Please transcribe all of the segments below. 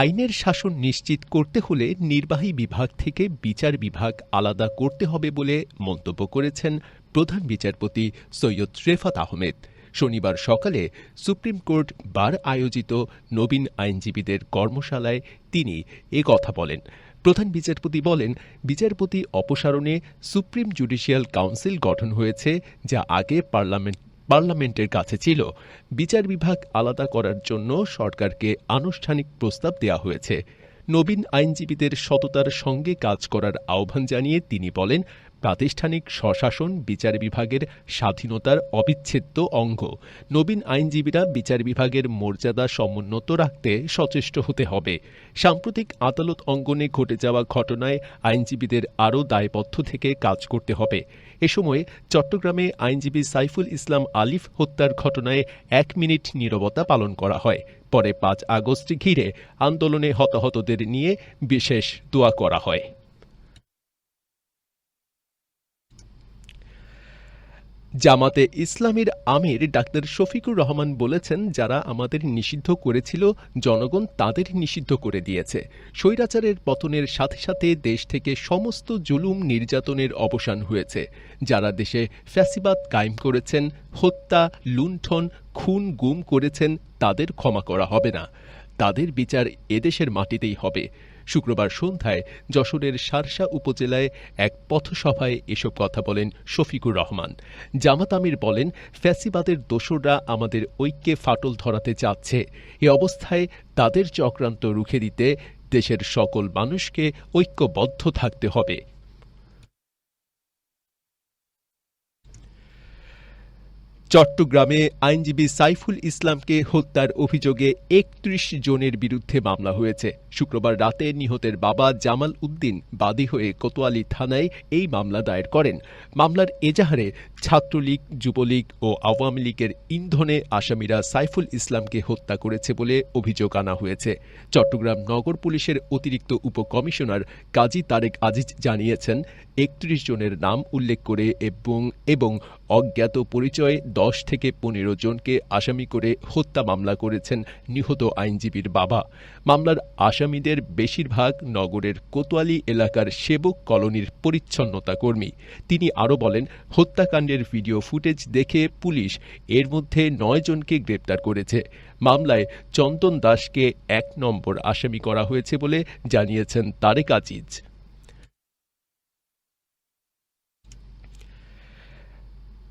আইনের শাসন নিশ্চিত করতে হলে নির্বাহী বিভাগ থেকে বিচার বিভাগ আলাদা করতে হবে বলে মন্তব্য করেছেন প্রধান বিচারপতি সৈয়দ রেফাত আহমেদ। শনিবার সকালে সুপ্রিম কোর্ট বার আয়োজিত নবীন আইনজীবীদের কর্মশালায় তিনি এ কথা বলেন। প্রধান বিচারপতি বলেন, বিচারপতি অপসারণে সুপ্রিম জুডিশিয়াল কাউন্সিল গঠন হয়েছে যা আগে পার্লামেন্ট পার্লামেন্টের কাছে ছিল। বিচার বিভাগ আলাদা করার জন্য সরকারকে আনুষ্ঠানিক প্রস্তাব দেওয়া হয়েছে। নবীন আইনজীবীদের সততার সঙ্গে কাজ করার আহ্বান জানিয়ে তিনি বলেন প্রাতিষ্ঠানিক স্বশাসন বিচার বিভাগের স্বাধীনতার অবিচ্ছেদ্য অঙ্গ। নবীন আইনজীবীরা বিচার বিভাগের মর্যাদা সমুন্নত রাখতে সচেষ্ট হতে হবে। সাম্প্রতিক আদালত অঙ্গনে ঘটে যাওয়া ঘটনায় আইনজীবীদের আরও দায়বদ্ধ থেকে কাজ করতে হবে। এ সময় চট্টগ্রামে আইনজীবী সাইফুল ইসলাম আলিফ হত্যার ঘটনায় এক মিনিট নীরবতা পালন করা হয়। পরে পাঁচ আগস্ট ঘিরে আন্দোলনে হতাহতদের নিয়ে বিশেষ দোয়া করা হয়। জামাতে ইসলামের আমির ডাক্তার শফিকুর রহমান বলেছেন, যারা আমাদের নিষিদ্ধ করেছিল, জনগণ তাদের নিষিদ্ধ করে দিয়েছে। স্বৈরাচারের পতনের সাথে সাথে দেশ থেকে সমস্ত জুলুম নির্যাতনের অবসান হয়েছে। যারা দেশে ফ্যাসিবাদ কায়েম করেছেন, হত্যা, লুণ্ঠন, খুন, গুম করেছেন, তাদের ক্ষমা করা হবে না। তাদের বিচার এদেশের মাটিতেই হবে। শুক্রবার সন্ধ্যায় যশোরের সারসা উপজেলায় এক পথসভায় এসব কথা বলেন শফিকুর রহমান। জামাত আমির বলেন, ফ্যাসিবাদের দোসররা আমাদের ঐক্যে ফাটল ধরাতে চাচ্ছে। এ অবস্থায় তাদের চক্রান্ত রুখে দিতে দেশের সকল মানুষকে ঐক্যবদ্ধ থাকতে হবে। চট্টগ্রামে আইনজীবী সাইফুল ইসলামকে হত্যার অভিযোগে একত্রিশ জনের বিরুদ্ধে মামলা হয়েছে। শুক্রবার রাতে নিহতের বাবা জামাল উদ্দিন বাদী হয়ে কোতোয়ালি থানায় এই মামলা দায়ের করেন। মামলার এজাহারে ছাত্রলীগ, যুবলীগ ও আওয়ামী লীগের ইন্ধনে আসামিরা সাইফুল ইসলামকে হত্যা করেছে বলে অভিযোগ আনা হয়েছে। চট্টগ্রাম নগর পুলিশের অতিরিক্ত উপকমিশনার কাজী তারেক আজিজ জানিয়েছেন একত্রিশ জনের নাম উল্লেখ করে এবং এবং অজ্ঞাত পরিচয়ে দশ থেকে পনেরো জনকে আসামি করে হত্যা মামলা করেছেন নিহত আইনজীবীর বাবা। মামলার আসামিদের বেশিরভাগ নগরের কোতোয়ালি এলাকার সেবক কলোনির পরিচ্ছন্নতা কর্মী। তিনি আরও বলেন, হত্যাকাণ্ডের ভিডিও ফুটেজ দেখে পুলিশ এর মধ্যে নয় জনকে গ্রেপ্তার করেছে। মামলায় চন্দন দাসকে এক নম্বর আসামি করা হয়েছে বলে জানিয়েছেন তারেক আজিজ।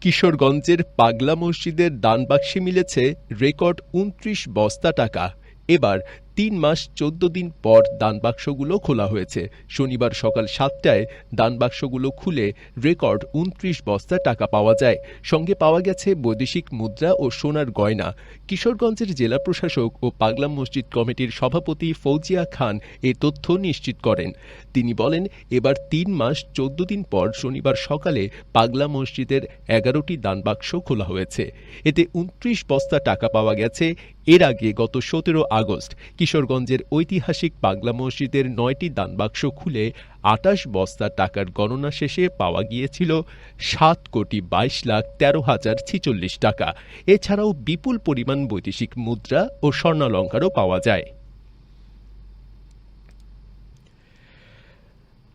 কিশোরগঞ্জের পাগলা মসজিদের দানবাক্সে মিলেছে রেকর্ড উনত্রিশ বস্তা টাকা। এবার তিন মাস চোদ্দ দিন পর দানবাক্সগুলো খোলা হয়েছে। শনিবার সকাল সাতটায় দানবাক্সগুলো খুলে রেকর্ড উনত্রিশ বস্তা টাকা পাওয়া যায়। সঙ্গে পাওয়া গেছে বৈদেশিক মুদ্রা ও সোনার গয়না। কিশোরগঞ্জের জেলা প্রশাসক ও পাগলাম মসজিদ কমিটির সভাপতি ফৌজিয়া খান এ তথ্য নিশ্চিত করেন। তিনি বলেন, এবার তিন মাস চোদ্দ দিন পর শনিবার সকালে পাগলা মসজিদের এগারোটি দানবাক্স খোলা হয়েছে। এতে উনত্রিশ বস্তা টাকা পাওয়া গেছে। এর আগে গত সতেরো আগস্ট কিশোরগঞ্জের ঐতিহাসিক বাংলা মসজিদের নয়টি দানবাক্স খুলে আটাশ বস্তা টাকার গণনা শেষে পাওয়া গিয়েছিল সাত কোটি বাইশ লাখ তেরো হাজার ছিচল্লিশ টাকা। এছাড়াও বিপুল পরিমাণ বৈদেশিক মুদ্রা ও স্বর্ণালঙ্কারও পাওয়া যায়।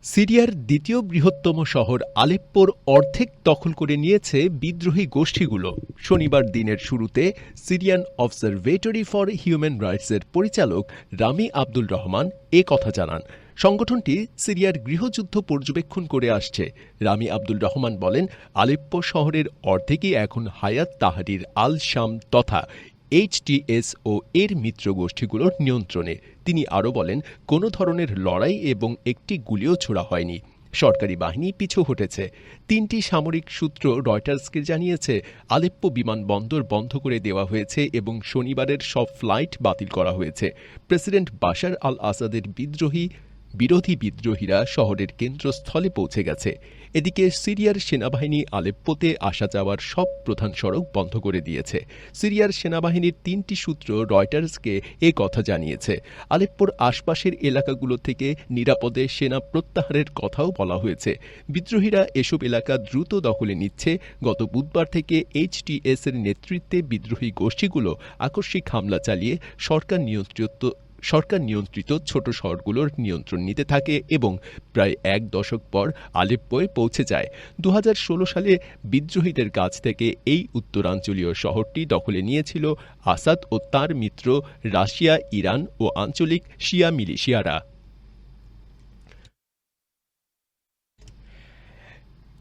সিরিয়ার দ্বিতীয় বৃহত্তম শহর আলেপ্পোর অর্ধেক দখল করে নিয়েছে বিদ্রোহী গোষ্ঠীগুলো। শনিবার দিনের শুরুতে সিরিয়ান অবজারভেটরি ফর হিউম্যান রাইটসের পরিচালক রামি আব্দুল রহমান এ কথা জানান। সংগঠনটি সিরিয়ার গৃহযুদ্ধ পর্যবেক্ষণ করে আসছে। রামি আব্দুল রহমান বলেন, আলেপ্পো শহরের অর্ধেকই এখন হায়াত তাহারির আল শাম তথা এইচটিএস ও এর মিত্র গোষ্ঠীগুলোর নিয়ন্ত্রণে। তিনি আরও বলেন, কোনো ধরনের লড়াই এবং একটি গুলিও ছোড়া হয়নি। সরকারি বাহিনী পিছু হটেছে। তিনটি সামরিক সূত্র রয়টার্সকে জানিয়েছে, আলেপ্পো বিমানবন্দর বন্ধ করে দেওয়া হয়েছে এবং শনিবারের সব ফ্লাইট বাতিল করা হয়েছে। প্রেসিডেন্ট বাশার আল আসাদের বিদ্রোহী, বিরোধী বিদ্রোহীরা শহরের কেন্দ্রস্থলে পৌঁছে গেছে। এদিকে সিরিয়ার সেনাবাহিনী আলেপ্পোতে আসা যাওয়ার সব প্রধান সড়ক বন্ধ করে দিয়েছে। সিরিয়ার সেনাবাহিনীর তিনটি সূত্র রয়টার্সকে এ কথা জানিয়েছে। আলেপ্পোর আশপাশের এলাকাগুলো থেকে নিরাপদে সেনা প্রত্যাহারের কথাও বলা হয়েছে। বিদ্রোহীরা এসব এলাকা দ্রুত দখলে নিচ্ছে। গত বুধবার থেকে এইচটিএস এর নেতৃত্বে বিদ্রোহী গোষ্ঠীগুলো আকস্মিক হামলা চালিয়ে সরকার নিয়ন্ত্রিত সরকার নিয়ন্ত্রিত ছোট শহরগুলোর নিয়ন্ত্রণ নিতে থাকে এবং প্রায় এক দশক পর আলেপ্পোয় পৌঁছে যায়। দু হাজার ষোলো সালে বিদ্রোহীদের কাছ থেকে এই উত্তরাঞ্চলীয় শহরটি দখলে নিয়েছিল আসাদ ও তার মিত্র রাশিয়া, ইরান ও আঞ্চলিক শিয়া মিলিশিয়ারা।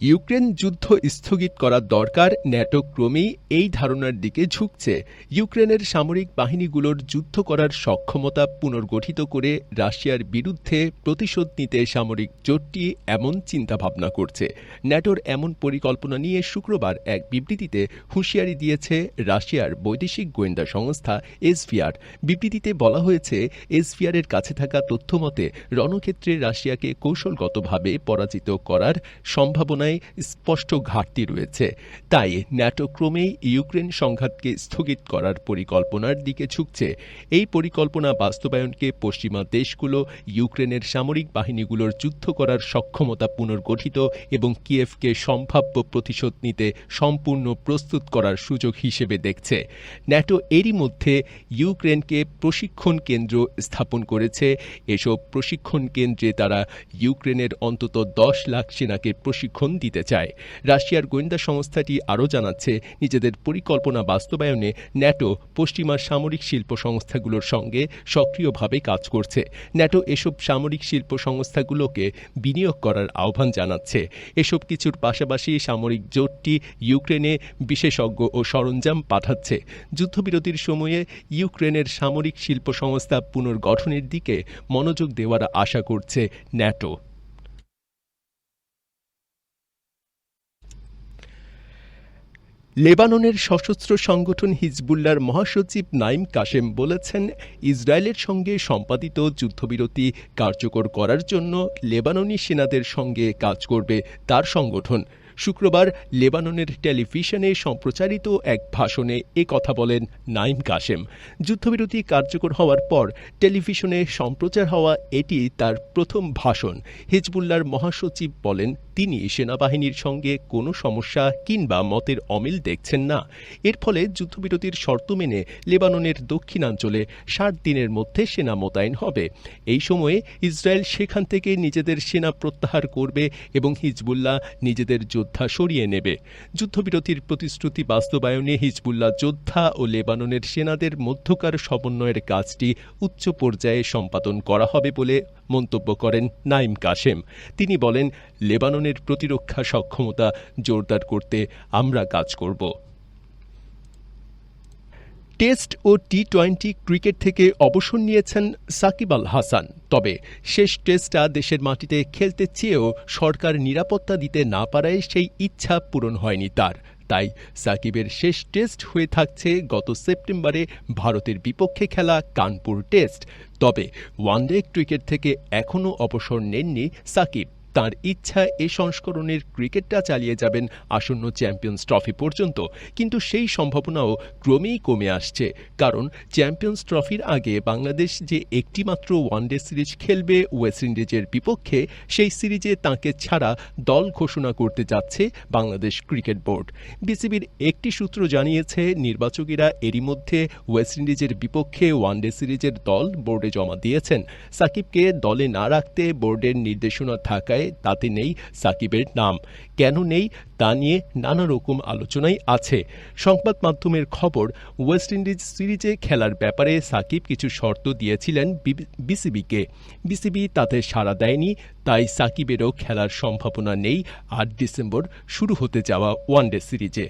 ইউক্রেন যুদ্ধ স্থগিত করা দরকার ন্যাটো ক্রমেই এই ধারণার দিকে ঝুঁকছে। ইউক্রেনের সামরিক বাহিনীগুলোর যুদ্ধ করার সক্ষমতা পুনর্গঠিত করে রাশিয়ার বিরুদ্ধে প্রতিশোধ নিতে সামরিক জোটটি এমন চিন্তাভাবনা করছে। ন্যাটোর এমন পরিকল্পনা নিয়ে শুক্রবার এক বিবৃতিতে হুঁশিয়ারি দিয়েছে রাশিয়ার বৈদেশিক গোয়েন্দা সংস্থা এসভিআর। বিবৃতিতে বলা হয়েছে, এসভিআরের কাছে থাকা তথ্যমতে রণক্ষেত্রে রাশিয়াকে কৌশলগতভাবে পরাজিত করার সম্ভাবনায় স্পষ্ট ঘাটতি রয়েছে। তাই ন্যাটো ক্রমেই ইউক্রেন সংঘাতকে স্থগিত করার পরিকল্পনার দিকে ঝুঁকছে। এই পরিকল্পনা বাস্তবায়নকে পশ্চিমা দেশগুলো, ইউক্রেনের সামরিক বাহিনীগুলোর যুদ্ধ করার সক্ষমতা পুনর্গঠিত এবং কিয়েভকে সম্ভাব্য প্রতিশোধ নিতে সম্পূর্ণ প্রস্তুত করার সুযোগ হিসেবে দেখছে। ন্যাটো এরই মধ্যে ইউক্রেনকে প্রশিক্ষণ কেন্দ্র স্থাপন করেছে। এসব প্রশিক্ষণ কেন্দ্রে তারা ইউক্রেনের অন্তত দশ লাখ সেনাকে প্রশিক্ষণ দিতে চায়। রাশিয়ার গোয়েন্দা সংস্থাটি আরও জানাচ্ছে, নিজেদের পরিকল্পনা বাস্তবায়নে ন্যাটো পশ্চিমা সামরিক শিল্প সংস্থাগুলোর সঙ্গে সক্রিয়ভাবে কাজ করছে। ন্যাটো এসব সামরিক শিল্প সংস্থাগুলোকে বিনিয়োগ করার আহ্বান জানাচ্ছে। এসব কিছুর পাশাপাশি সামরিক জোটটি ইউক্রেনে বিশেষজ্ঞ ও সরঞ্জাম পাঠাচ্ছে। যুদ্ধবিরতির সময়ে ইউক্রেনের সামরিক শিল্প সংস্থা পুনর্গঠনের দিকে মনোযোগ দেওয়ার আশা করছে ন্যাটো। লেবাননের সশস্ত্র সংগঠন হিজবুল্লার মহাসচিব নাইম কাশেম বলেছেন, ইসরায়েলের সঙ্গে সম্পাদিত যুদ্ধবিরতি কার্যকর করার জন্য লেবাননি সেনাদের সঙ্গে কাজ করবে তার সংগঠন। শুক্রবার লেবাননের টেলিভিশনে সম্প্রচারিত এক ভাষণে এ কথা বলেন নাইম কাশেম। যুদ্ধবিরতি কার্যকর হওয়ার পর টেলিভিশনে সম্প্রচার হওয়া এটি তার প্রথম ভাষণ। হিজবুল্লার মহাসচিব বলেন, তিনি সেনাবাহিনীর সঙ্গে কোনো সমস্যা কিংবা মতের অমিল দেখছেন না। এর ফলে যুদ্ধবিরতির শর্ত মেনে লেবাননের দক্ষিণাঞ্চলে ষাট দিনের মধ্যে সেনা মোতায়েন হবে। এই সময়ে ইসরায়েল সেখান থেকে নিজেদের সেনা প্রত্যাহার করবে এবং হিজবুল্লাহ নিজেদের যোদ্ধা সরিয়ে নেবে। যুদ্ধবিরতির প্রতিশ্রুতি বাস্তবায়নে হিজবুল্লাহ যোদ্ধা ও লেবাননের সেনাদের মধ্যকার সমন্বয়ের কাজটি উচ্চ পর্যায়ে সম্পাদন করা হবে বলে মন্তব্য করেন নাইম কাশেম। তিনি বলেন, লেবাননের প্রতিরক্ষা সক্ষমতা জোরদার করতে আমরা কাজ করব। টেস্ট ও টি টোয়েন্টি ক্রিকেট থেকে অবসর নিয়েছেন সাকিব আল হাসান। তবে শেষ টেস্টটা দেশের মাটিতে খেলতে চেয়েও সরকার নিরাপত্তা দিতে না পারায় সেই ইচ্ছা পূরণ হয়নি তার। তাই সাকিবের শেষ টেস্ট হয়ে থাকছে গত সেপ্টেম্বরে ভারতের বিপক্ষে খেলা কানপুর টেস্ট। তবে ওয়ানডে ক্রিকেট থেকে এখনও অবসর নেননি সাকিব। তার ইচ্ছা এ সংস্করণের ক্রিকেটটা চালিয়ে যাবেন আসন্ন চ্যাম্পিয়ন্স ট্রফি পর্যন্ত। কিন্তু সেই সম্ভাবনাও ক্রমেই কমে আসছে। কারণ চ্যাম্পিয়ন্স ট্রফির আগে বাংলাদেশ যে একটিমাত্র ওয়ানডে সিরিজ খেলবে ওয়েস্ট ইন্ডিজের বিপক্ষে, সেই সিরিজে তাকে ছাড়া দল ঘোষণা করতে যাচ্ছে বাংলাদেশ ক্রিকেট বোর্ড। বিসিবির একটি সূত্র জানিয়েছে, নির্বাচকেরা এরই মধ্যে ওয়েস্ট ইন্ডিজের বিপক্ষে ওয়ানডে সিরিজের দল বোর্ডে জমা দিয়েছেন। সাকিবকে দলে না রাখতে বোর্ডের নির্দেশনা থাকায় তাতে নেই সাকিবের নাম। কেন নেই তা নিয়ে নানা রকম আলোচনাই আছে। সংবাদ মাধ্যমের খবর, ওয়েস্ট ইন্ডিজ সিরিজে খেলার ব্যাপারে সাকিব কিছু শর্ত দিয়েছিলেন বিসিবিকে। বিসিবি তাতে সাড়া দেয়নি, তাই সাকিবেরও খেলার সম্ভাবনা নেই। আট ডিসেম্বর শুরু হতে যাওয়া ওয়ানডে সিরিজে।